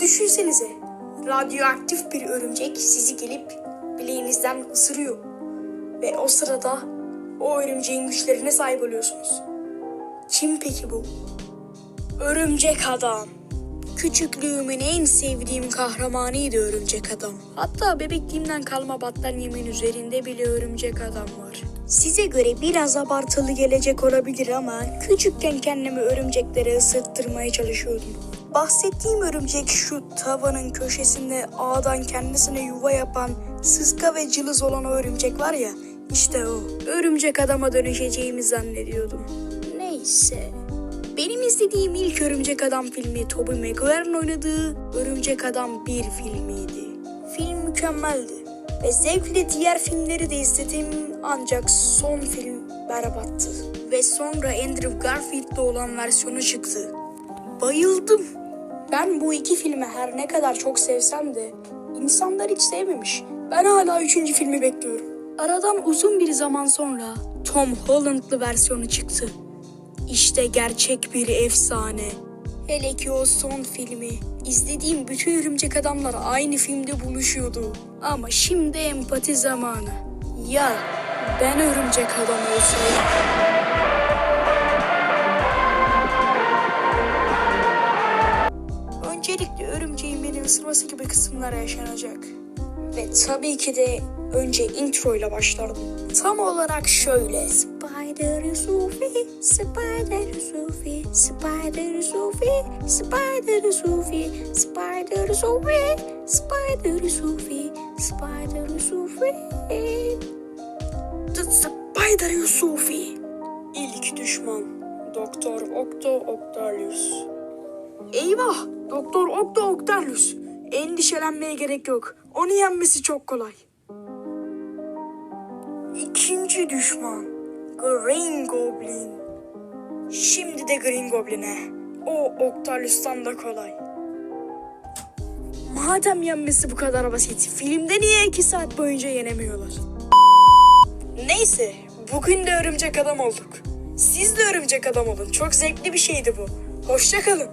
Düşünsenize, radyoaktif bir örümcek sizi gelip bileğinizden ısırıyor. Ve o sırada o örümceğin güçlerine sahip oluyorsunuz. Kim peki bu? Örümcek Adam. Küçüklüğümün en sevdiğim kahramanıydı Örümcek Adam. Hatta bebekliğimden kalma battaniyemin üzerinde bile Örümcek Adam var. Size göre biraz abartılı gelecek olabilir ama küçükken kendimi örümceklere ısırttırmaya çalışıyordum. Bahsettiğim örümcek şu tavanın köşesinde ağdan kendisine yuva yapan sıska ve cılız olan o örümcek var ya işte o. Örümcek adama dönüşeceğimi zannediyordum. Neyse. Benim izlediğim ilk Örümcek Adam filmi Tobey Maguire'ın oynadığı Örümcek Adam 1 filmiydi. Film mükemmeldi ve zevkle diğer filmleri de izledim ancak son film berbattı. Ve sonra Andrew Garfield'le olan versiyonu çıktı. Bayıldım. Ben bu iki filmi her ne kadar çok sevsem de insanlar hiç sevmemiş. Ben hala üçüncü filmi bekliyorum. Aradan uzun bir zaman sonra Tom Holland'lı versiyonu çıktı. İşte gerçek bir efsane. Hele ki o son filmi. İzlediğim bütün örümcek adamlar aynı filmde buluşuyordu. Ama şimdi empati zamanı. Ya ben örümcek adam olsaydım. Öncelikle örümceğin beni ısırması gibi kısımlar yaşanacak. Ve tabii ki de önce intro ile başlardım. Tam olarak şöyle. Spider Sophie, Spider Sophie, Spider Sophie, Spider Sophie, Spider Sophie, Spider Sophie, Spider Sophie. The Spider Sophie. İlk düşman Doktor Octo Octarius. Eyvah! Doktor Octo Octarius. Endişelenmeye gerek yok. Onu yenmesi çok kolay. İkinci düşman Green Goblin. Şimdi de Green Goblin'e. O Octalus'tan da kolay. Madem yenmesi bu kadar basit, filmde niye iki saat boyunca yenemiyorlar? Neyse, bugün de örümcek adam olduk. Siz de örümcek adam olun. Çok zevkli bir şeydi bu. Hoşçakalın.